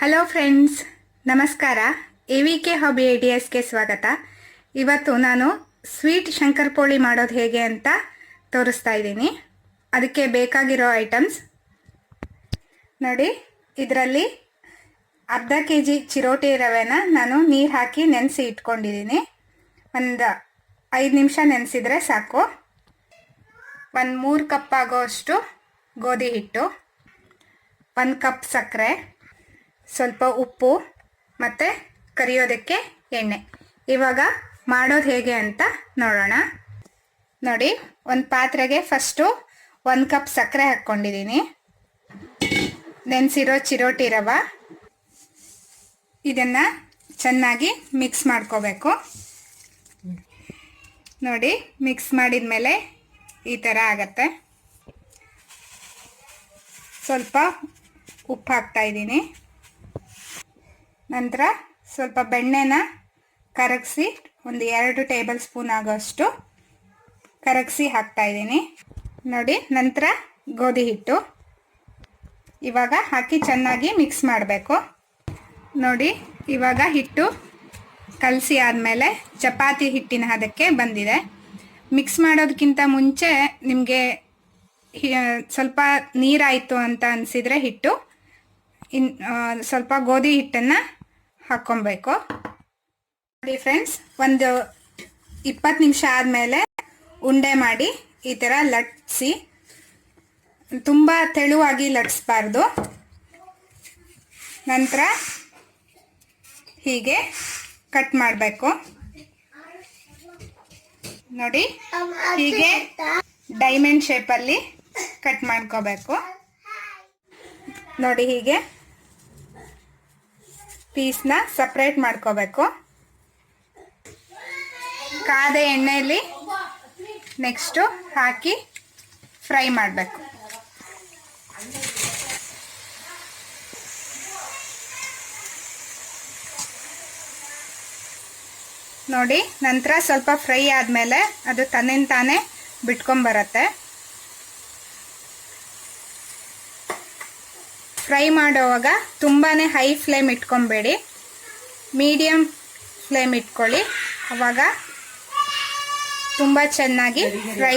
Hello friends ನಮಸ್ಕಾರ. A V K hobby ಐ ಡಿ ಎಸ್ಗೆ ಸ್ವಾಗತ. ಇವತ್ತು ನಾನು ಸ್ವೀಟ್ ಶಂಕರಪೋಳಿ ಮಾಡೋದು ಹೇಗೆ ಅಂತ ತೋರಿಸ್ತಾ ಇದ್ದೀನಿ. ಅದಕ್ಕೆ ಬೇಕಾಗಿರೋ ಐಟಮ್ಸ್ ನೋಡಿ, ಇದರಲ್ಲಿ ಅರ್ಧ ಕೆ ಜಿ ಚಿರೋಟಿ ರವೆನ ನಾನು ನೀರು ಹಾಕಿ ನೆನೆಸಿ ಇಟ್ಕೊಂಡಿದ್ದೀನಿ. ಒಂದು ಐದು ನಿಮಿಷ ನೆನೆಸಿದ್ರೆ ಸಾಕು. ಒಂದು ಮೂರು ಕಪ್ ಆಗೋಷ್ಟು ಗೋಧಿ ಹಿಟ್ಟು. ಒಂದು ಕಪ್ ಸಕ್ಕರೆ. ಸ್ವಲ್ಪ ಉಪ್ಪು ಮತ್ತು ಕರಿಯೋದಕ್ಕೆ ಎಣ್ಣೆ. ಇವಾಗ ಮಾಡೋದು ಹೇಗೆ ಅಂತ ನೋಡೋಣ. ನೋಡಿ, ಒಂದು ಪಾತ್ರೆಗೆ ಫಸ್ಟು ಒಂದು ಕಪ್ ಸಕ್ಕರೆ ಹಾಕ್ಕೊಂಡಿದ್ದೀನಿ ನೆನೆಸಿರೋ ಚಿರೋಟಿ ರವ. ಇದನ್ನು ಚೆನ್ನಾಗಿ ಮಿಕ್ಸ್ ಮಾಡ್ಕೋಬೇಕು. ನೋಡಿ ಮಿಕ್ಸ್ ಮಾಡಿದ ಮೇಲೆ ಈ ಥರ ಆಗತ್ತೆ. ಸ್ವಲ್ಪ ಉಪ್ಪು ಹಾಕ್ತಾ ಇದ್ದೀನಿ ನಂತರ ಸ್ವಲ್ಪ ಬೆಣ್ಣೆನ ಕರಗಿಸಿ ಒಂದು ಎರಡು ಟೇಬಲ್ ಸ್ಪೂನ್ ಆಗೋಷ್ಟು ಕರಗಿಸಿ ಹಾಕ್ತಾ ಇದ್ದೀನಿ. ನೋಡಿ, ನಂತರ ಗೋಧಿ ಹಿಟ್ಟು. ಇವಾಗ ಹಾಕಿ ಚೆನ್ನಾಗಿ ಮಿಕ್ಸ್ ಮಾಡಬೇಕು. ನೋಡಿ, ಇವಾಗ ಹಿಟ್ಟು ಕಲಸಿ ಆದಮೇಲೆ ಚಪಾತಿ ಹಿಟ್ಟಿನ ಹದಕ್ಕೆ ಬಂದಿದೆ. ಮಿಕ್ಸ್ ಮಾಡೋದಕ್ಕಿಂತ ಮುಂಚೆ ನಿಮಗೆ ಸ್ವಲ್ಪ ನೀರಾಯಿತು ಅಂತ ಅನಿಸಿದರೆ ಹಿಟ್ಟು. ಇನ್ ಸ್ವಲ್ಪ ಗೋಧಿ ಹಿಟ್ಟನ್ನು ಹಾಕ್ಕೊಬೇಕು. ನೋಡಿ ಫ್ರೆಂಡ್ಸ್ ಒಂದು ಇಪ್ಪತ್ತು ನಿಮಿಷ ಆದಮೇಲೆ ಉಂಡೆ ಮಾಡಿ ಈ ಥರ ಲಟ್ಸಿ ತುಂಬ ತೆಳುವಾಗಿ ಲಟ್ಸ್ಬಾರ್ದು ನಂತರ ಹೀಗೆ ಕಟ್ ಮಾಡಬೇಕು. ನೋಡಿ, ಹೀಗೆ ಡೈಮಂಡ್ ಶೇಪಲ್ಲಿ ಕಟ್ ಮಾಡ್ಕೋಬೇಕು. ನೋಡಿ ಹೀಗೆ ಪೀಸ್ನ ಸಪ್ರೇಟ್ ಮಾಡ್ಕೋಬೇಕು. ಕಾದ ಎಣ್ಣೆಯಲ್ಲಿ ನೆಕ್ಸ್ಟು ಹಾಕಿ ಫ್ರೈ ಮಾಡಬೇಕು. ನೋಡಿ, ನಂತರ ಸ್ವಲ್ಪ ಫ್ರೈ ಆದಮೇಲೆ ಅದು ತನ್ನಿಂದ ತಾನೇ ಬಿಟ್ಕೊಂಬರತ್ತೆ. ಫ್ರೈ ಮಾಡುವಾಗ ತುಂಬಾ ಹೈ ಫ್ಲೇಮ್ ಇಟ್ಕೊಬೇಡಿ. ಮೀಡಿಯಮ್ ಫ್ಲೇಮ್ ಇಟ್ಕೊಳ್ಳಿ. ಅವಾಗ ತುಂಬ ಚೆನ್ನಾಗಿ ಫ್ರೈ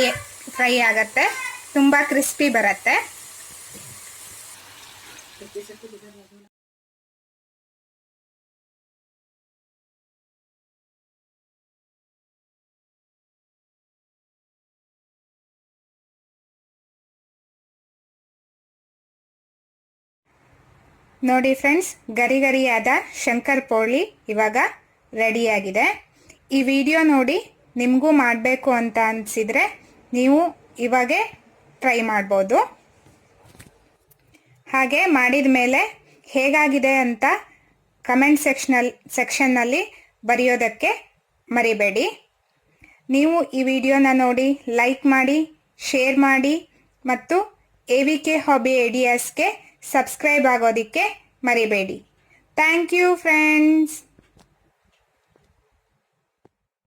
ಫ್ರೈ ಆಗತ್ತೆ. ತುಂಬ ಕ್ರಿಸ್ಪಿ ಬರುತ್ತೆ. ನೋಡಿ ಫ್ರೆಂಡ್ಸ್ ಗರಿ ಗರಿಯಾದ ಶಂಕರ್ ಪೋಳಿ ಇವಾಗ ರೆಡಿಯಾಗಿದೆ. ಈ ವಿಡಿಯೋ ನೋಡಿ ನಿಮಗೂ ಮಾಡಬೇಕು ಅಂತ ಅನಿಸಿದರೆ ನೀವು ಇವಾಗೆ ಟ್ರೈ ಮಾಡ್ಬೋದು. ಹಾಗೆ ಮಾಡಿದ ಮೇಲೆ ಹೇಗಾಗಿದೆ ಅಂತ ಕಮೆಂಟ್ ಸೆಕ್ಷನಲ್, ಸೆಕ್ಷನ್ನಲ್ಲಿ ಬರೆಯೋದಕ್ಕೆ ಮರಿಬೇಡಿ. ನೀವು ಈ ವಿಡಿಯೋನ ನೋಡಿ ಲೈಕ್ ಮಾಡಿ, ಶೇರ್ ಮಾಡಿ ಮತ್ತು ಎ ವಿ ಕೆ ಹಾಬಿ ಐಡಿಯಾಸ್ಗೆ ಸಬ್ಸ್ಕ್ರೈಬ್ ಆಗೋದಕ್ಕೆ ಮರಿಬೇಡಿ. Thank you friends